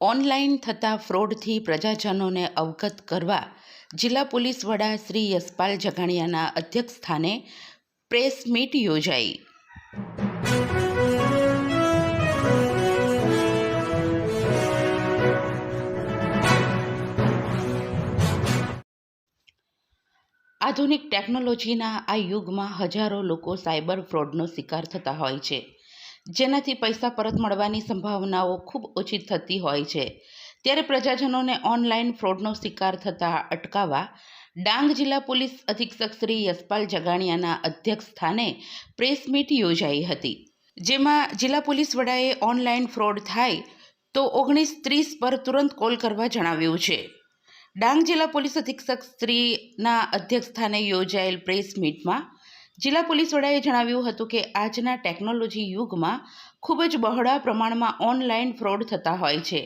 Online થતા ફ્રોડથી પ્રજાજનોને અવગત કરવા જિલ્લા પોલીસ વડા શ્રી યશપાલ જગાણિયાના અધ્યક્ષસ્થાને પ્રેસ મીટ યોજાઈ. આધુનિક ટેકનોલોજીના આ યુગમાં હજારો લોકો સાયબર ફ્રોડનો શિકાર થતા હોય છે. જેનાથી પૈસા પરત મળવાની સંભાવનાઓ ખૂબ ઓછી થતી હોય છે. ત્યારે પ્રજાજનોને ઓનલાઈન ફ્રોડનો શિકાર થતા અટકાવવા ડાંગ જિલ્લા પોલીસ અધિક્ષક શ્રી યશપાલ જગાણિયાના અધ્યક્ષ સ્થાને પ્રેસ મીટ યોજાઈ હતી, જેમાં જિલ્લા પોલીસ વડાએ ઓનલાઈન ફ્રોડ થાય તો ઓગણીસ ત્રીસ પર તુરંત કોલ કરવા જણાવ્યું છે. ડાંગ જિલ્લા પોલીસ અધિક્ષક શ્રીના અધ્યક્ષસ્થાને યોજાયેલ પ્રેસ મીટમાં જિલ્લા પોલીસ વડાએ જણાવ્યું હતું કે આજના ટેકનોલોજી યુગમાં ખૂબ જ બહોળા પ્રમાણમાં ઓનલાઈન ફ્રોડ થતા હોય છે.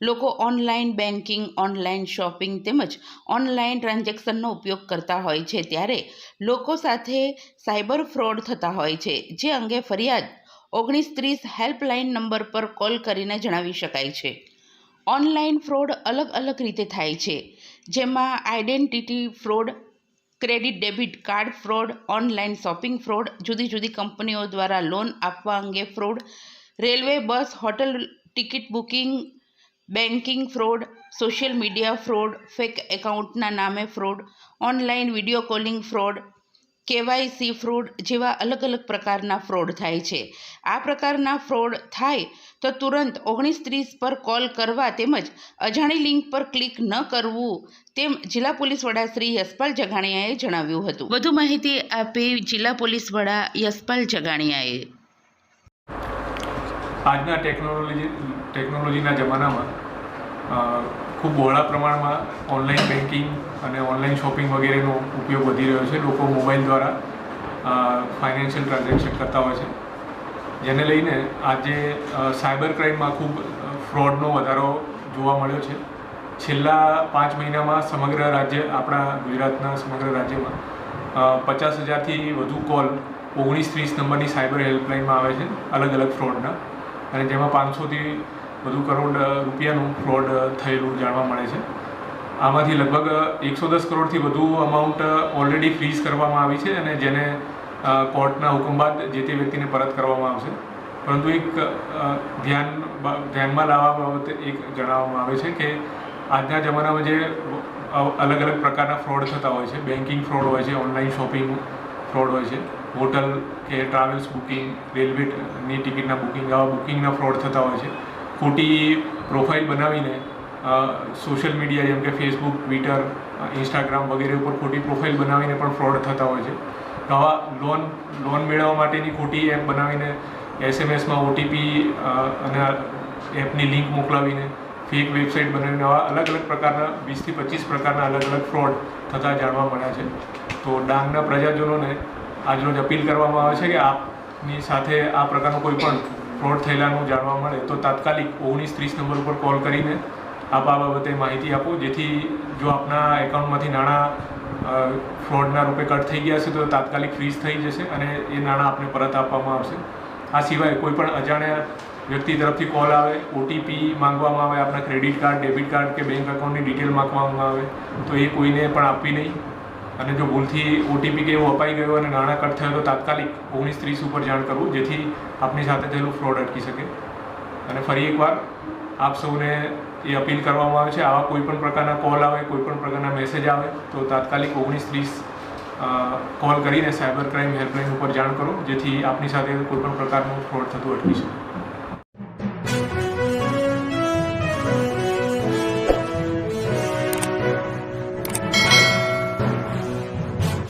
લોકો ઓનલાઈન બેન્કિંગ ઓનલાઈન શોપિંગ તેમજ ઓનલાઈન ટ્રાન્ઝેક્શનનો ઉપયોગ કરતા હોય છે ત્યારે લોકો સાથે સાયબર ફ્રોડ થતા હોય છે, જે અંગે ફરિયાદ ઓગણીસ ત્રીસ હેલ્પલાઇન નંબર પર કોલ કરીને જણાવી શકાય છે. ઓનલાઈન ફ્રોડ અલગ અલગ રીતે થાય છે, જેમાં identity fraud credit debit card fraud online shopping fraud જુદી જુદી કંપનીઓ દ્વારા લોન આપવા અંગે fraud railway bus hotel ticket booking banking fraud social media fraud fake એકાઉન્ટના નામે fraud online video calling fraud KYC fraud જેવા અલગ અલગ પ્રકારના ફ્રોડ થાય છે. આ પ્રકારના ફ્રોડ થાય તો તુરંત ઓગણીસ ત્રીસ પર કોલ કરવા તેમજ અજાણી લિંક પર ક્લિક ન કરવું તેમ જિલ્લા પોલીસ વડા શ્રી યશપાલ જગાણિયાએ જણાવ્યું હતું. વધુ માહિતી આપી જિલ્લા પોલીસ વડા યશપાલ જગાણિયાએ આજના ટેકનોલોજી, ટેકનોલોજીના જમાનામાં ખૂબ બહોળા પ્રમાણમાં ઓનલાઈન બેન્કિંગ અને ઓનલાઈન શોપિંગ વગેરેનો ઉપયોગ વધી રહ્યો છે. લોકો મોબાઈલ દ્વારા ફાઇનાન્શિયલ ટ્રાન્ઝેક્શન કરતા હોય છે. જેને લઈને આજે સાયબર ક્રાઇમમાં ખૂબ ફ્રોડનો વધારો જોવા મળ્યો છે. છેલ્લા પાંચ મહિનામાં સમગ્ર રાજ્ય, આપણા ગુજરાતના સમગ્ર રાજ્યમાં પચાસ હજારથી વધુ કોલ ઓગણીસ ત્રીસ નંબરની સાયબર હેલ્પલાઇનમાં આવે છે અલગ અલગ ફ્રોડના અને જેમાં પાંચસોથી વધુ કરોડ રૂપિયાનું ફ્રોડ થયેલું જાણવા મળે છે. આમાંથી લગભગ એકસો દસ કરોડથી વધુ અમાઉન્ટ ઓલરેડી ફ્રીઝ કરવામાં આવી છે અને જેને કોર્ટના હુકમ બાદ જે તે વ્યક્તિને પરત કરવામાં આવશે. પરંતુ એક ધ્યાન ધ્યાનમાં લાવવા બાબતે એક જણાવવામાં આવે છે કે આજના જમાનામાં જે અલગ અલગ પ્રકારના ફ્રોડ થતા હોય છે. બેન્કિંગ ફ્રોડ હોય છે ઓનલાઈન શોપિંગ ફ્રોડ હોય છે. હોટલ કે ટ્રાવેલ્સ બુકિંગ રેલવેની ટિકિટના બુકિંગ આવા બુકિંગના ફ્રોડ થતા હોય છે. ખોટી પ્રોફાઇલ બનાવીને સોશિયલ મીડિયા જેમ કે ફેસબુક ટ્વિટર ઇન્સ્ટાગ્રામ વગેરે ઉપર ખોટી પ્રોફાઇલ બનાવીને પણ ફ્રોડ થતા હોય છે. આવા લોન લોન મેળવવા માટેની ખોટી એપ બનાવીને એસએમએસમાં ઓટીપી અને એપની લિંક મોકલાવીને ફેક વેબસાઇટ બનાવીને આવા અલગ અલગ પ્રકારના વીસથી પચીસ પ્રકારના અલગ અલગ ફ્રોડ થતા જાણવા મળ્યા છે. તો ડાંગના પ્રજાજનોને આજરોજ અપીલ કરવામાં આવે છે કે આપની સાથે આ પ્રકારનો કોઈ પણ ફ્રોડ થયેલાનું જાણવા મળે તો તાત્કાલિક ઓગણીસ ત્રીસ નંબર ઉપર કોલ કરીને આપ આ બાબતે માહિતી આપો. જેથી જો આપના એકાઉન્ટમાંથી નાણાં ફ્રોડના રૂપે કટ થઈ ગયા છે તો તાત્કાલિક ફ્રીઝ થઈ જશે અને એ નાણાં આપને પરત આપવામાં આવશે. આ સિવાય કોઈપણ અજાણ્યા વ્યક્તિ તરફથી કોલ આવે ઓટીપી માંગવામાં આવે આપણા ક્રેડિટ કાર્ડ ડેબિટ કાર્ડ કે બેંક એકાઉન્ટની ડિટેલ માંગવામાં આવે, તો એ કોઈને પણ આપવી નહીં. અને જો ભૂલથી ઓટીપી કે એવું અપાઈ ગયું અને નાણાં કટ થયો તો તાત્કાલિક ઓગણીસ ત્રીસ ઉપર જાણ કરવું, જેથી આપની સાથે થયેલું ફ્રોડ અટકી શકે. અને ફરી એકવાર આપ સૌને એ અપીલ કરવામાં આવે છે, આવા કોઈ પણ પ્રકારના કોલ આવે, કોઈ પણ પ્રકારના મેસેજ આવે, તો તાત્કાલિક ઓગણીસ ત્રીસ કોલ કરીને સાયબર ક્રાઇમ હેલ્પલાઇન ઉપર જાણ કરો, જેથી આપની સાથે કોઈ પણ પ્રકારનું ફ્રોડ થતું અટકી શકે.